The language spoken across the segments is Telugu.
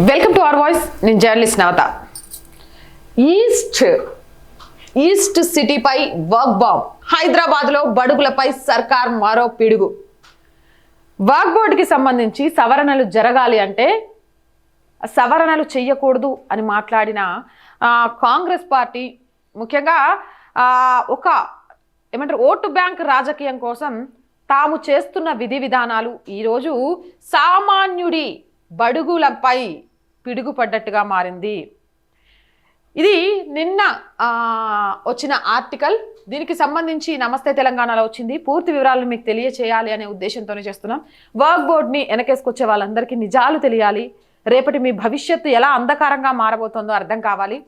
వెల్కమ్ టు అవర్ వాయిస్ నేను జర్నలిస్ట్ నవత. ఈస్ట్ ఈస్ట్ సిటీపై వర్క్ బాంబ్ హైదరాబాద్లో బడుగులపై సర్కార్ మరో పిడుగు. వర్క్ బోర్డుకి సంబంధించి సవరణలు జరగాలి అంటే సవరణలు చెయ్యకూడదు అని మాట్లాడిన కాంగ్రెస్ పార్టీ ముఖ్యంగా ఒక ఏమంటారు ఓటు బ్యాంక్ రాజకీయం కోసం తాము చేస్తున్న విధి విధానాలు ఈరోజు సామాన్యుడి బడుగులపై పిడుగుపడ్డట్టుగా మారింది. ఇది నిన్న వచ్చిన ఆర్టికల్. దీనికి సంబంధించి నమస్తే తెలంగాణలో వచ్చింది. పూర్తి వివరాలను మీకు తెలియచేయాలి అనే ఉద్దేశంతోనే చేస్తున్నాం. వర్క్ బోర్డ్ని వెనకేసుకొచ్చే వాళ్ళందరికీ నిజాలు తెలియాలి. రేపటి మీ భవిష్యత్తు ఎలా అంధకారంగా మారబోతోందో అర్థం కావాలి.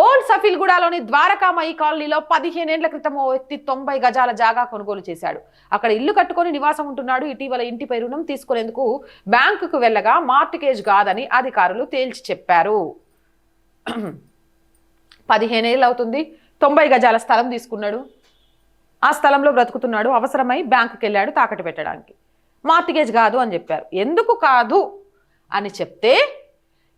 ఓల్డ్ సఫీల్గూడలోని ద్వారకామయి కాలనీలో పదిహేనేళ్ళ క్రితం ఓ వ్యక్తి తొంభై గజాల జాగా కొనుగోలు చేశాడు. అక్కడ ఇల్లు కట్టుకొని నివాసం ఉంటున్నాడు. ఇటీవల ఇంటిపై రుణం తీసుకునేందుకు బ్యాంకుకు వెళ్ళగా మార్టికేజ్ కాదని అధికారులు తేల్చి చెప్పారు. పదిహేనేళ్ళు అవుతుంది. తొంభై గజాల స్థలం తీసుకున్నాడు. ఆ స్థలంలో బ్రతుకుతున్నాడు. అవసరమై బ్యాంకుకి వెళ్ళాడు తాకట్టు పెట్టడానికి. మార్టిగేజ్ కాదు అని చెప్పారు. ఎందుకు కాదు అని చెప్తే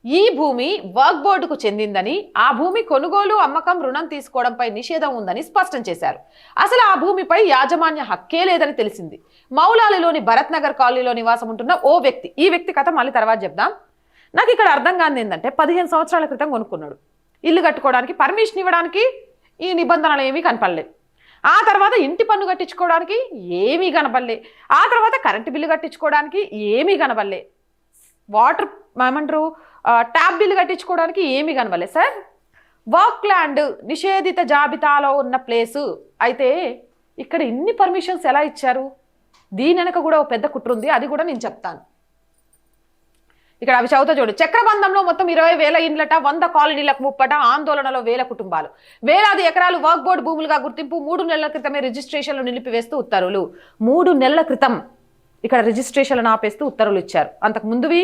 ఈ భూమి వర్క్ బోర్డుకు చెందిందని ఆ భూమి కొనుగోలు అమ్మకం రుణం తీసుకోవడంపై నిషేధం ఉందని స్పష్టం చేశారు. అసలు ఆ భూమిపై యాజమాన్య హక్కే లేదని తెలిసింది. మౌలాలిలోని భరత్ నగర్ కాలనీలో నివాసం ఉంటున్న ఓ వ్యక్తి. ఈ వ్యక్తి కథ మళ్ళీ తర్వాత చెప్దాం. నాకు ఇక్కడ అర్థం కాంది ఏంటంటే పదిహేను సంవత్సరాల క్రితం కొనుక్కున్నాడు. ఇల్లు కట్టుకోవడానికి పర్మిషన్ ఇవ్వడానికి ఈ నిబంధనలు ఏమీ కనపడలేదు. ఆ తర్వాత ఇంటి పన్ను కట్టించుకోవడానికి ఏమీ కనపడలే. ఆ తర్వాత కరెంటు బిల్లు కట్టించుకోవడానికి ఏమీ కనపడలే. వాటర్ ఏమంటారు? ట్యాబ్ ట్యాప్ బిల్లు కట్టించుకోవడానికి ఏమీ కనపడలే సార్. వర్క్ ల్యాండ్ నిషేధిత జాబితాలో ఉన్న ప్లేసు. అయితే ఇక్కడ ఇన్ని పర్మిషన్స్ ఎలా ఇచ్చారు? దీని వెనక కూడా ఒక పెద్ద కుట్ర ఉంది అది కూడా నేను చెప్తాను. ఇక్కడ అవి చదువుతా చూడు. చక్రబంధంలో మొత్తం ఇరవై వేల ఇండ్లట వంద కాలనీలకు ముప్పట ఆందోళనలో వేల కుటుంబాలు. వేలాది ఎకరాలు వర్క్ బోర్డు భూములుగా గుర్తింపు మూడు నెలల క్రితమే రిజిస్ట్రేషన్లు నిలిపివేస్తూ ఉత్తర్వులు. మూడు నెలల క్రితం ఇక్కడ రిజిస్ట్రేషన్లను ఆపేస్తూ ఉత్తర్వులు ఇచ్చారు. అంతకు ముందువి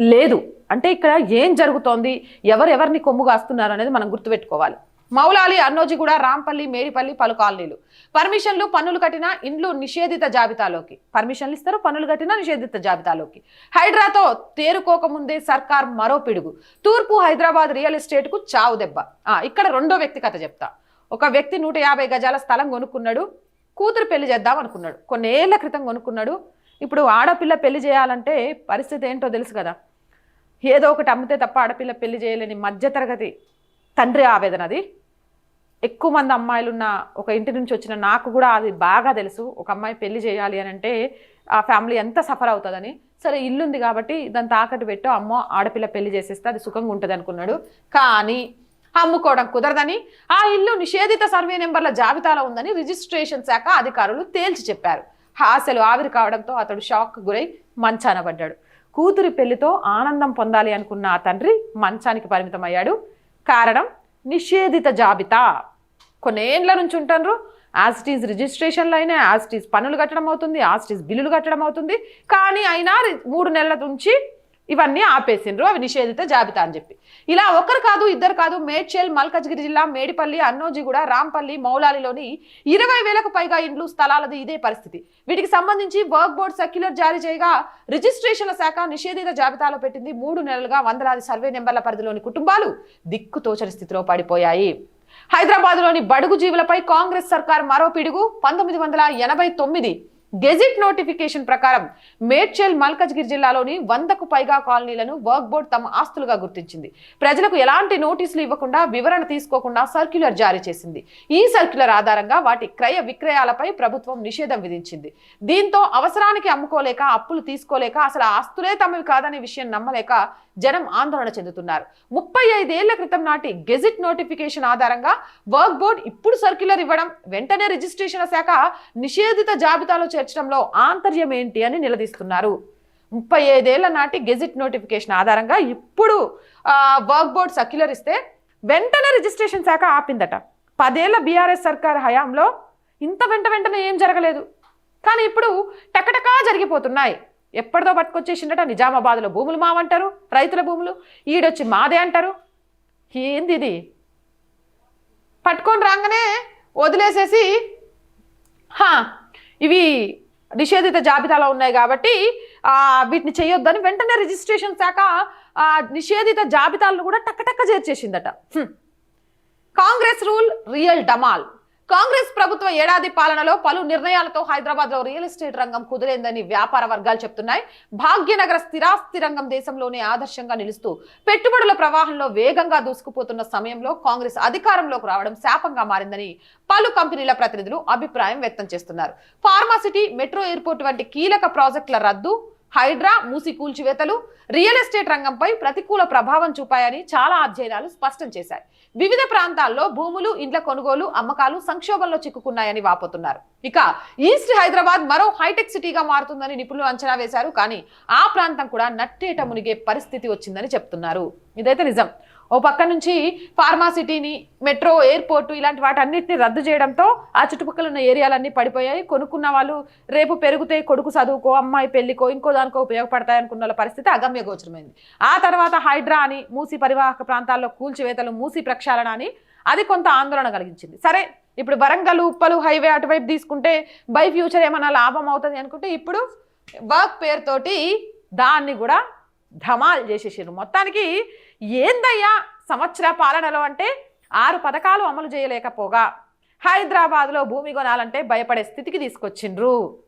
లేదు. అంటే ఇక్కడ ఏం జరుగుతోంది? ఎవరెవరిని కొమ్ము కాస్తున్నారు అనేది మనం గుర్తుపెట్టుకోవాలి. మౌలాలి అన్నోజిగూడ రాంపల్లి మేడిపల్లి పలు కాలనీలు. పర్మిషన్లు పన్నులు కట్టిన ఇండ్లు నిషేధిత జాబితాలోకి. పర్మిషన్లు ఇస్తారు పన్నులు కట్టినా నిషేధిత జాబితాలోకి. హైడ్రాతో తేరుకోకముందే సర్కార్ మరో పిడుగు. తూర్పు హైదరాబాద్ రియల్ ఎస్టేట్కు చావు దెబ్బ. ఇక్కడ రెండో వ్యక్తి కథ చెప్తా. ఒక వ్యక్తి నూట యాభై గజాల స్థలం కొనుక్కున్నాడు. కూతురు పెళ్ళి చేద్దాం అనుకున్నాడు. కొన్నేళ్ళ క్రితం కొనుక్కున్నాడు. ఇప్పుడు ఆడపిల్ల పెళ్ళి చేయాలంటే పరిస్థితి ఏంటో తెలుసు కదా. ఏదో ఒకటి అమ్మితే తప్ప ఆడపిల్ల పెళ్ళి చేయలేని మధ్యతరగతి తండ్రి ఆవేదన అది. ఎక్కువ మంది అమ్మాయిలు ఉన్న ఒక ఇంటి నుంచి వచ్చిన నాకు కూడా అది బాగా తెలుసు. ఒక అమ్మాయి పెళ్ళి చేయాలి అని అంటే ఆ ఫ్యామిలీ ఎంత సఫర్ అవుతుందని. సరే ఇల్లుంది కాబట్టి దాన్ని తాకట్టు పెట్టు అమ్మో ఆడపిల్ల పెళ్ళి చేసేస్తే అది సుఖంగా ఉంటుంది అనుకున్నాడు. కానీ అమ్ముకోవడం కుదరదని ఆ ఇల్లు నిషేధిత సర్వే నెంబర్ల జాబితాలో ఉందని రిజిస్ట్రేషన్ శాఖ అధికారులు తేల్చి చెప్పారు. హాసలు ఆవిరి కావడంతో అతడు షాక్ గురై మంచాన పడ్డాడు. కూతురి పెళ్ళితో ఆనందం పొందాలి అనుకున్న ఆ తండ్రి మంచానికి పరిమితమయ్యాడు. కారణం నిషేధిత జాబితా. కొన్నేండ్ల నుంచి ఉంటారు యాజ్ రిజిస్ట్రేషన్లు అయినా యాజ్ పనులు కట్టడం అవుతుంది యాజ్ బిల్లులు కట్టడం అవుతుంది. కానీ అయినా మూడు నెలల నుంచి ఇవన్నీ ఆపేసిండ్రు అవి నిషేధిత జాబితా అని చెప్పి. ఇలా ఒకరు కాదు ఇద్దరు కాదు మేడ్చల్ మల్కజ్గిరి జిల్లా మేడిపల్లి అన్నోజిగూడ రాంపల్లి మౌలాలిలోని ఇరవై వేలకు పైగా ఇండ్లు స్థలాలది ఇదే పరిస్థితి. వీటికి సంబంధించి వర్క్ బోర్డ్ సర్క్యులర్ జారీ చేయగా రిజిస్ట్రేషన్ల శాఖ నిషేధిత జాబితాలో పెట్టింది మూడు నెలలుగా వందలాది సర్వే నెంబర్ల పరిధిలోని కుటుంబాలు దిక్కుతోచని స్థితిలో పడిపోయాయి. హైదరాబాద్లోని బడుగు జీవులపై కాంగ్రెస్ సర్కార్ మరో పిడుగు పంతొమ్మిది వందల ఎనభై తొమ్మిది గెజిట్ నోటిఫికేషన్ ప్రకారం మేడ్చల్ మల్కజ్గిరి జిల్లాలోని వందకు పైగా కాలనీలను వర్క్ బోర్డ్ తమ ఆస్తులుగా గుర్తించింది. ప్రజలకు ఎలాంటి నోటీసులు ఇవ్వకుండా వివరణ తీసుకోకుండా సర్క్యులర్ జారీ చేసింది. ఈ సర్క్యులర్ ఆధారంగా వాటి క్రయ విక్రయాలపై ప్రభుత్వం నిషేధం విధించింది. దీంతో అవసరానికి అమ్ముకోలేక అప్పులు తీసుకోలేక అసలు ఆస్తులే తమవి కాదనే విషయం నమ్మలేక జనం ఆందోళన చెందుతున్నారు. ముప్పై ఐదేళ్ళ క్రితం నాటి గెజిట్ నోటిఫికేషన్ ఆధారంగా వర్క్ బోర్డ్ ఇప్పుడు సర్క్యులర్ ఇవ్వడం వెంటనే రిజిస్ట్రేషన్ శాఖ నిషేధిత జాబితాలో చేర్చడంలో ఆంతర్యం ఏంటి అని నిలదీస్తున్నారు. ముప్పై ఐదేళ్ళ నాటి గెజిట్ నోటిఫికేషన్ ఆధారంగా ఇప్పుడు వర్క్ బోర్డ్ సర్క్యులర్ ఇస్తే వెంటనే రిజిస్ట్రేషన్ శాఖ ఆపిందట. పదేళ్ళ బీఆర్ఎస్ సర్కార్ హయాంలో ఇంత వెంట వెంటనే ఏం జరగలేదు. కానీ ఇప్పుడు టకటకా జరిగిపోతున్నాయి. ఎప్పటిదో పట్టుకొచ్చేసిండట నిజామాబాద్లో భూములు మావంటారు రైతుల భూములు. ఈడొచ్చి మాదే అంటారు. ఏంది ఇది? పట్టుకొని రాగానే వదిలేసేసి హా ఇవి నిషేధిత జాబితాలో ఉన్నాయి కాబట్టి వీటిని చేయొద్దని వెంటనే రిజిస్ట్రేషన్ శాఖ నిషేధిత జాబితాలను కూడా టక్కటక్క చేర్చేసిందట. కాంగ్రెస్ రూల్ రియల్ డమాల్. కాంగ్రెస్ ప్రభుత్వ ఏడాది పాలనలో పలు నిర్ణయాలతో హైదరాబాద్లో రియల్ ఎస్టేట్ రంగం కుదిరేందని వ్యాపార వర్గాలు చెప్తున్నాయి. భాగ్యనగర స్థిరాస్తి రంగం దేశంలోనే ఆదర్శంగా నిలుస్తూ పెట్టుబడుల ప్రవాహంలో వేగంగా దూసుకుపోతున్న సమయంలో కాంగ్రెస్ అధికారంలోకి రావడం శాపంగా మారిందని పలు కంపెనీల ప్రతినిధులు అభిప్రాయం వ్యక్తం చేస్తున్నారు. ఫార్మాసిటీ మెట్రో ఎయిర్పోర్ట్ వంటి కీలక ప్రాజెక్టుల రద్దు హైడ్రా మూసి కూల్చివేతలు రియల్ ఎస్టేట్ రంగంపై ప్రతికూల ప్రభావం చూపాయని చాలా అధ్యయనాలు స్పష్టం చేశాయి. వివిధ ప్రాంతాల్లో భూములు ఇండ్ల కొనుగోలు అమ్మకాలు సంక్షోభంలో చిక్కుకున్నాయని వాపోతున్నారు. ఇక ఈస్ట్ హైదరాబాద్ మరో హైటెక్ సిటీగా మారుతుందని నిపుణులు అంచనా వేశారు. కానీ ఆ ప్రాంతం కూడా నట్టేట మునిగే పరిస్థితి వచ్చిందని చెప్తున్నారు. ఇదైతే నిజం. ఓ పక్క నుంచి ఫార్మాసిటీని మెట్రో ఎయిర్పోర్టు ఇలాంటి వాటన్నిటిని రద్దు చేయడంతో ఆ చుట్టుపక్కల ఉన్న ఏరియాలన్నీ పడిపోయాయి. కొనుక్కున్న వాళ్ళు రేపు పెరిగితే కొడుకు చదువుకో అమ్మాయి పెళ్ళికో ఇంకో దానికో ఉపయోగపడతాయి అనుకున్న వాళ్ళ పరిస్థితి అగమ్య గోచరమైంది. ఆ తర్వాత హైడ్రా అని మూసి పరివాహక ప్రాంతాల్లో కూల్చివేతలు మూసి ప్రక్షాళన అని అది కొంత ఆందోళన కలిగించింది. సరే ఇప్పుడు వరంగల్ ఉప్పలు హైవే అటువైపు తీసుకుంటే బై ఫ్యూచర్ ఏమన్నా లాభం అవుతుంది అనుకుంటే ఇప్పుడు వర్క్ పేరుతోటి దాన్ని కూడా ధమాల్ చేసేసారు మొత్తానికి ఏందయ్యా? సంవత్సర పాలనలో అంటే ఆరు పథకాలు అమలు చేయలేకపోగా. హైదరాబాద్లో భూమి కొనాలంటే భయపడే స్థితికి తీసుకొచ్చిండ్రు.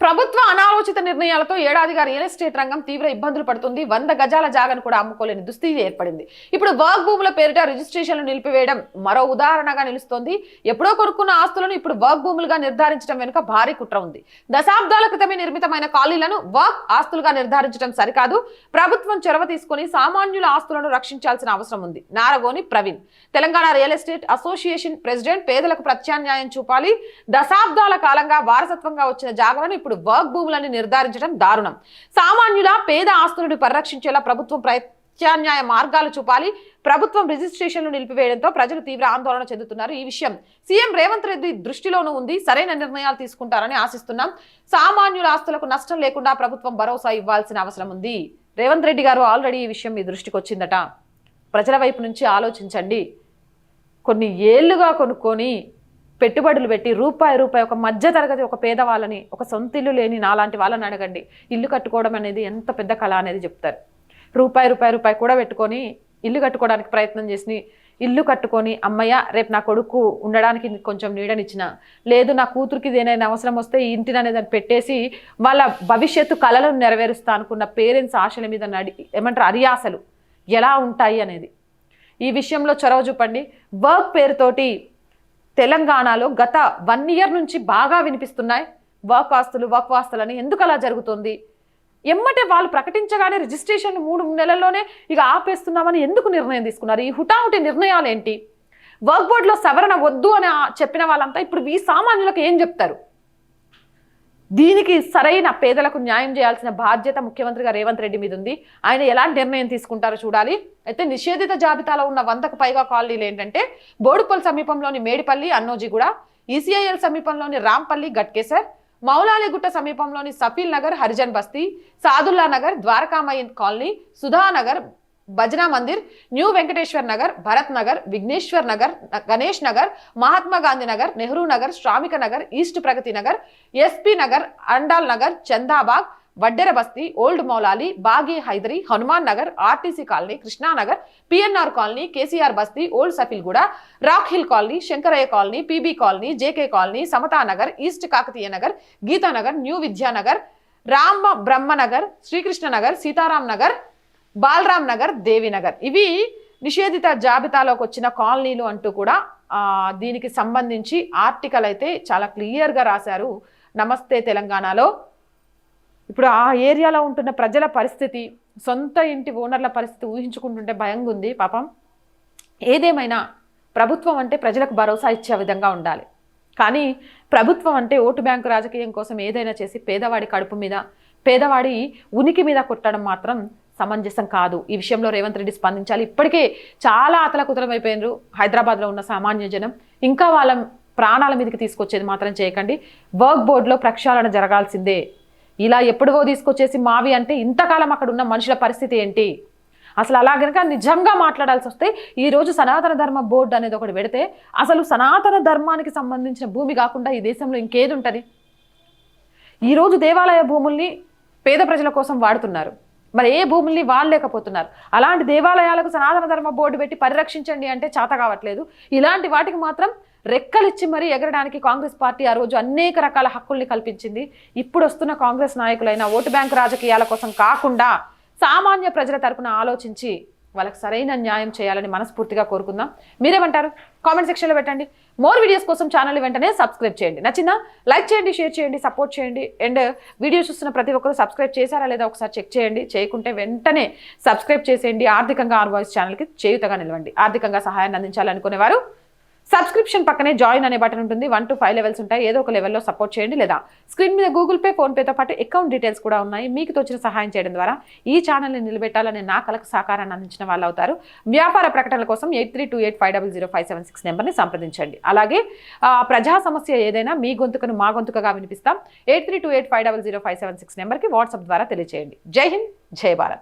ప్రభుత్వ అనాలోచిత నిర్ణయాలతో ఏడాదిగా రియల్ ఎస్టేట్ రంగం తీవ్ర ఇబ్బందులు పడుతుంది. వంద గజాల జాగను కూడా అమ్ముకోలేని దుస్థితి ఏర్పడింది. ఇప్పుడు వర్క్ భూముల పేరిట రిజిస్ట్రేషన్లు నిలిపివేయడం మరో ఉదాహరణగా నిలుస్తోంది. ఎప్పుడో కొనుక్కున్న ఆస్తులను ఇప్పుడు వర్క్ భూములుగా నిర్ధారించడం వెనుక భారీ కుట్ర ఉంది. దశాబ్దాల క్రితమే నిర్మితమైన ఖాళీలను వర్క్ ఆస్తులుగా నిర్ధారించడం సరికాదు. ప్రభుత్వం చొరవ తీసుకుని సామాన్యుల ఆస్తులను రక్షించాల్సిన అవసరం ఉంది. Naragoni Praveen. Telangana real estate association president పేదలకు ప్రత్యామ్నాయం చూపాలి. దశాబ్దాల కాలంగా వారసత్వంగా వచ్చిన జాగలను ఇప్పుడు వర్క్ భూములని నిర్ధారించడం దారుణం. సామాన్యుల పేద ఆస్తులను పరిరక్షించేలా ప్రభుత్వం ప్రత్యామ్నాయ మార్గాలు చూపాలి. ప్రభుత్వం రిజిస్ట్రేషన్లు నిలిపివేయడంతో ప్రజలు తీవ్ర ఆందోళన చెందుతున్నారు ఈ విషయం. సీఎం రేవంత్ రెడ్డి దృష్టిలోనూ ఉంది. సరైన నిర్ణయాలు తీసుకుంటారని ఆశిస్తున్నాం. సామాన్యుల ఆస్తులకు నష్టం లేకుండా ప్రభుత్వం భరోసా ఇవ్వాల్సిన అవసరం ఉంది. రేవంత్ రెడ్డి గారు ఆల్రెడీ ఈ విషయం మీ దృష్టికి వచ్చిందట. ప్రజల వైపు నుంచి ఆలోచించండి. కొన్ని ఏళ్ళుగా కొనుక్కొని పెట్టుబడులు పెట్టి రూపాయి రూపాయి ఒక మధ్య తరగతి ఒక పేదవాళ్ళని ఒక సొంత ఇల్లు లేని నాలాంటి వాళ్ళని అడగండి. ఇల్లు కట్టుకోవడం అనేది ఎంత పెద్ద కళ అనేది చెప్తారు. రూపాయి రూపాయి రూపాయి కూడా పెట్టుకొని ఇల్లు కట్టుకోవడానికి ప్రయత్నం చేసి ఇల్లు కట్టుకొని అమ్మయ్య రేపు నా కొడుకు ఉండడానికి కొంచెం నీడనిచ్చిన. లేదు నా కూతురికి ఏదైనా అవసరం వస్తే ఈ ఇంటిని అనేది పెట్టేసి వాళ్ళ భవిష్యత్తు కళలను నెరవేరుస్తా అనుకున్న పేరెంట్స్ ఆశల మీద నడి ఏమంటారు అరియాసలు ఎలా ఉంటాయి అనేది. ఈ విషయంలో చొరవ చూపండి. వర్క్ పేరుతోటి తెలంగాణలో గత వన్ ఇయర్ నుంచి బాగా వినిపిస్తున్నాయి. వర్క్ ఆస్తులు వర్క్ ఎందుకు అలా జరుగుతుంది? ఎమ్మటే వాళ్ళు ప్రకటించగానే రిజిస్ట్రేషన్ మూడు నెలల్లోనే ఇక ఆపేస్తున్నామని ఎందుకు నిర్ణయం తీసుకున్నారు? ఈ హుటాహుటి నిర్ణయాలు ఏంటి వర్క్ బోర్డులో సవరణ వద్దు అని చెప్పిన వాళ్ళంతా ఇప్పుడు ఈ సామాన్యులకు ఏం చెప్తారు? దీనికి సరైన పేదలకు న్యాయం చేయాల్సిన బాధ్యత ముఖ్యమంత్రిగా రేవంత్ రెడ్డి మీద ఉంది. ఆయన ఎలాంటి నిర్ణయం తీసుకుంటారో చూడాలి. అయితే నిషేధిత జాబితాలో ఉన్న వందకు పైగా కాలనీలు ఏంటంటే బోడుపల్ సమీపంలోని మేడిపల్లి అన్నోజిగూడ ఈసీఐఎల్ సమీపంలోని రాంపల్లి గట్కేసర్ మౌలాలిగుట్ట సమీపంలోని Safil Nagar Harijan Basti Sadulla Nagar Dwarakamayya colony Sudhanagar Bhajana Mandir new Venkateshwar Nagar Bharat Nagar Vigneshwar Nagar Ganesh Nagar Mahatma Gandhi Nagar Nehru Nagar Shramika Nagar east Pragati Nagar SP Nagar Andal Nagar Chandabagh Vaddera Basti old Moulali Baghi Hyderi Hanuman Nagar RTC colony Krishnanagar PNR colony KCR Basti old Safilguda rock hill colony Shankaraiah colony PB colony JK colony Samata Nagar east Kakatiya Nagar Geetanagar new Vidyanagar Rama Brahmanagar Srikrishna Nagar Sitaram Nagar Balaram Nagar Devinagar ఇవి నిషేధిత జాబితాలోకి వచ్చిన కాలనీలు అంటూ కూడా దీనికి సంబంధించి ఆర్టికల్ అయితే చాలా క్లియర్గా రాశారు. నమస్తే తెలంగాణలో. ఇప్పుడు ఆ ఏరియాలో ఉంటున్న ప్రజల పరిస్థితి సొంత ఇంటి ఓనర్ల పరిస్థితి ఊహించుకుంటుంటే భయంగా ఉంది పాపం. ఏదేమైనా ప్రభుత్వం అంటే ప్రజలకు భరోసా ఇచ్చే విధంగా ఉండాలి. కానీ ప్రభుత్వం అంటే ఓటు బ్యాంకు రాజకీయం కోసం ఏదైనా చేసి పేదవాడి కడుపు మీద పేదవాడి ఉనికి మీద కొట్టడం మాత్రం సమంజసం కాదు. ఈ విషయంలో రేవంత్ రెడ్డి స్పందించాలి. ఇప్పటికే చాలా అతలకుతలం అయిపోయినారు హైదరాబాద్లో ఉన్న సామాన్య జనం. ఇంకా వాళ్ళ ప్రాణాల మీదకి తీసుకొచ్చేది మాత్రం చేయకండి. వర్క్ బోర్డులో ప్రక్షాళన జరగాల్సిందే. ఇలా ఎప్పుడువో తీసుకొచ్చేసి మావి అంటే ఇంతకాలం అక్కడ ఉన్న మనుషుల పరిస్థితి ఏంటి? అసలు అలా కనుక నిజంగా మాట్లాడాల్సి వస్తే ఈ రోజు సనాతన ధర్మ బోర్డు అనేది ఒకటి పెడితే అసలు సనాతన ధర్మానికి సంబంధించిన భూమి కాకుండా ఈ దేశంలో ఇంకేది ఉంటుంది? ఈరోజు దేవాలయ భూముల్ని పేద ప్రజల కోసం వాడుతున్నారు. మరి ఏ భూముల్ని వాడలేకపోతున్నారు అలాంటి దేవాలయాలకు సనాతన ధర్మ బోర్డు పెట్టి పరిరక్షించండి అంటే చేత కావట్లేదు. ఇలాంటి వాటికి మాత్రం రెక్కలిచ్చి మరీ ఎగరడానికి కాంగ్రెస్ పార్టీ ఆ రోజు అనేక రకాల హక్కుల్ని కల్పించింది. ఇప్పుడు వస్తున్న కాంగ్రెస్ నాయకులైన ఓటు బ్యాంకు రాజకీయాల కోసం కాకుండా సామాన్య ప్రజల తరపున ఆలోచించి వాళ్ళకి సరైన న్యాయం చేయాలని మనస్ఫూర్తిగా కోరుకుందాం. మీరేమంటారు? కామెంట్ సెక్షన్లో పెట్టండి. మోర్ వీడియోస్ కోసం ఛానల్ వెంటనే సబ్స్క్రైబ్ చేయండి. నచ్చిందా? లైక్ చేయండి షేర్ చేయండి సపోర్ట్ చేయండి. అండ్ వీడియో చూస్తున్న ప్రతి ఒక్కరు సబ్స్క్రైబ్ చేశారా లేదా ఒకసారి చెక్ చేయండి. చేయకుంటే వెంటనే సబ్స్క్రైబ్ చేసేయండి. ఆర్థికంగా ఆర్ వాయిస్ ఛానల్కి చేయుతగా నిలవండి. ఆర్థికంగా సహాయాన్ని అందించాలనుకునేవారు సబ్స్క్రిప్షన్ పక్కనే జాయిన్ అనే బటన్ ఉంటుంది. వన్ టు ఫైవ్ లెవెల్స్ ఉంటాయి. ఏదో ఒక లెవెల్లో సపోర్ట్ చేయండి లేదా స్క్రీన్ మీద గూగుల్ పే ఫోన్పేతో పాటు అకౌంట్ డీటెయిల్స్ కూడా ఉన్నాయి. మీకు తోచిన సహాయం చేయడం ద్వారా ఈ ఛానల్ని నిలబెట్టాలని నా కలకు సహకారాన్ని అందించిన వాళ్ళు అవుతారు. వ్యాపార ప్రకటనల కోసం eight three two eight five double zero five seven six నెంబర్ని సంప్రదించండి. అలాగే ప్రజా సమస్య ఏదైనా మీ గొంతుకను మా గొంతుకగా వినిపిస్తాం. Eight three two eight five double zero five seven six నెంబర్కి వాట్సాప్ ద్వారా తెలియజేయండి జై హింద్ జై భారత్.